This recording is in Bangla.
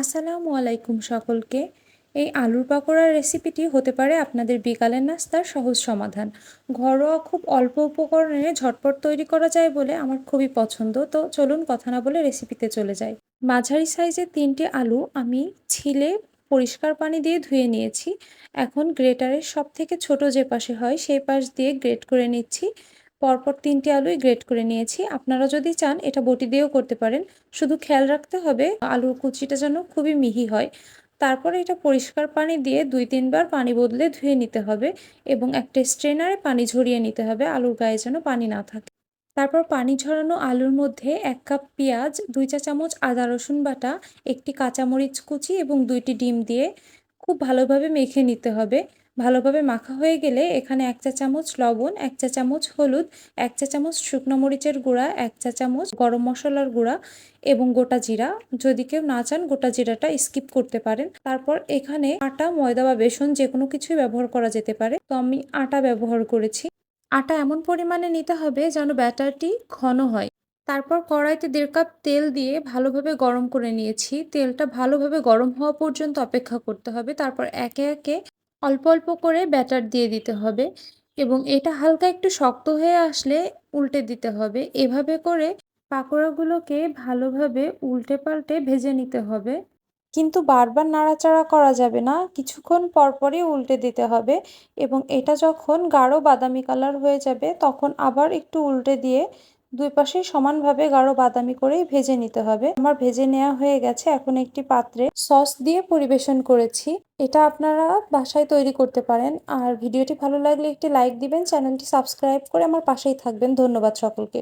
আসসালামু আলাইকুম সকলকে। এই আলুর পাকোড়ার রেসিপিটি হতে পারে আপনাদের বিকালের নাস্তার সহজ সমাধান। ঘরোয়া খুব অল্প উপকরণে ঝটপট তৈরি করা যায় বলে আমার খুবই পছন্দ। তো চলুন কথা না বলে রেসিপিতে চলে যাই। মাঝারি সাইজের তিনটি আলু আমি ছিলে পরিষ্কার পানি দিয়ে ধুয়ে নিয়েছি। এখন গ্রেটারের সব থেকে ছোট যে পাশে হয় সেই পাশ দিয়ে গ্রেট করে নিচ্ছি। পরপর তিনটে আলুই গ্রেট করে নিয়েছি। আপনারা যদি চান, এটা বটি দিয়েও করতে পারেন। শুধু খেয়াল রাখতে হবে, আলুর কুচিটা যেন খুবই মিহি হয়। তারপরে এটা পরিষ্কার পানি দিয়ে দুই তিনবার পানি বদলে ধুয়ে নিতে হবে এবং একটা স্ট্রেনারে পানি ঝরিয়ে নিতে হবে, আলুর গায়ে যেন পানি না থাকে। তারপর পানি ঝরানো আলুর মধ্যে এক কাপ পেঁয়াজ, দুই চা চামচ আদা রসুন বাটা, একটি কাঁচামরিচ কুচি এবং দুইটি ডিম দিয়ে খুব ভালোভাবে মেখে নিতে হবে। ভালোভাবে মাখা হয়ে গেলে এখানে এক চা চামচ লবণ, এক চা চামচ হলুদ, এক চা চামচ শুকনো মরিচের গুঁড়া, এক চা চামচ গরম মশলার গুঁড়া এবং গোটা জিরা। যদি কেউ না চান, গোটা জিরাটা স্কিপ করতে পারেন। তারপর এখানে আটা, ময়দা বা বেসন যে কোনো কিছুই ব্যবহার করা যেতে পারে। তো আমি আটা ব্যবহার করেছি। আটা এমন পরিমাণে নিতে হবে যেন ব্যাটারটি ঘন হয়। তারপর কড়াইতে দেড় কাপ তেল দিয়ে ভালোভাবে গরম করে নিয়েছি। তেলটা ভালোভাবে গরম হওয়া পর্যন্ত অপেক্ষা করতে হবে। তারপর একে একে অল্প অল্প করে ব্যাটার দিয়ে দিতে হবে এবং এটা হালকা একটু শক্ত হয়ে আসলে উল্টে দিতে হবে। এভাবে করে পাকোড়াগুলোকে ভালোভাবে উল্টে পাল্টে ভেজে নিতে হবে। কিন্তু বারবার নাড়াচাড়া করা যাবে না, কিছুক্ষণ পরপরই উল্টে দিতে হবে এবং এটা যখন গাঢ় বাদামি কালার হয়ে যাবে তখন আবার একটু উল্টে দিয়ে দুই পাশে সমানভাবে গাঢ় বাদামি করেই ভেজে নিতে হবে। আমার ভেজে নেওয়া হয়ে গেছে এখন একটি পাত্রে সস দিয়ে পরিবেশন করেছি। এটা আপনারা বাসায় তৈরি করতে পারেন। আর ভিডিওটি ভালো লাগলে একটি লাইক দিবেন, চ্যানেলটি সাবস্ক্রাইব করে আমার পাশেই থাকবেন। ধন্যবাদ সকলকে।